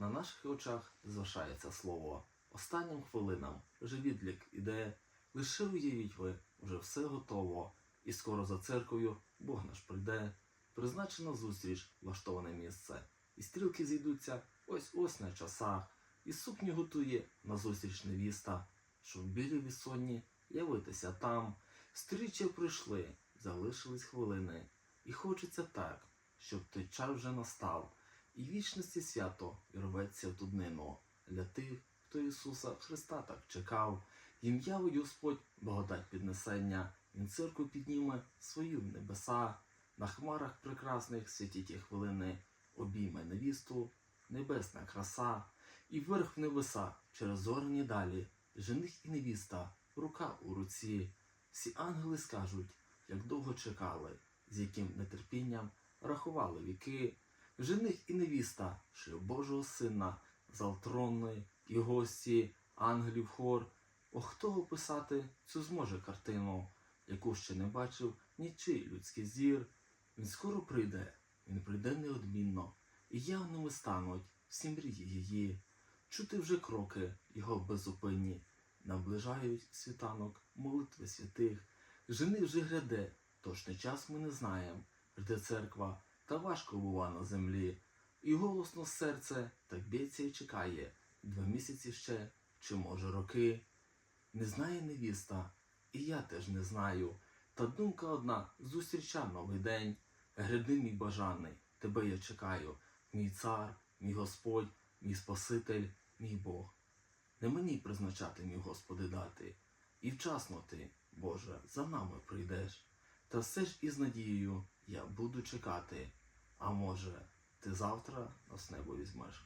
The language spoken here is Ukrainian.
На наших очах залишається слово. Останнім хвилинам вже відлік іде. Лише уявіть ви, вже все готово, і скоро за церквою Бог наш прийде. Призначена зустріч, влаштоване місце, і стрілки зійдуться ось ось на часах, і сукню готує на зустріч невіста, щоб білі вісонні явитися там. Сторіччя пройшли, залишились хвилини, і хочеться так, щоб той час вже настав, і вічності свято і рветься в ту днину для тих, хто Ісуса Христа так чекав. Їм явить Господь благодать піднесення, Він церкву підніме свою небеса, на хмарах прекрасних святі ті хвилини, обійме невісту, небесна краса, і вверх в небеса через зорні далі, жених і невіста, рука у руці. Всі ангели скажуть, як довго чекали, з яким нетерпінням рахували віки. Жених і невіста, шлюб Божого сина, зал тронний і гості, ангелів хор. О, хто описати цю зможе картину, яку ще не бачив нічий людський зір. Він скоро прийде, він прийде неодмінно, і явними стануть всі мрії її. Чути вже кроки його безупинні, наближають світанок молитви святих. Жени вже гряде, точний час ми не знаєм. Жде церква, та важко бува на землі. І голосно серце так б'ється і чекає два місяці ще, чи може роки. Не знає невіста, і я теж не знаю. Та думка одна зустріча новий день. Гряди, мій бажаний, тебе я чекаю, мій цар, мій Господь, мій Спаситель, мій Бог. Не мені призначати, мій Господи, дати, і вчасно ти, Боже, за нами прийдеш. Та все ж із надією я буду чекати. А може, ти завтра нас небо візьмеш.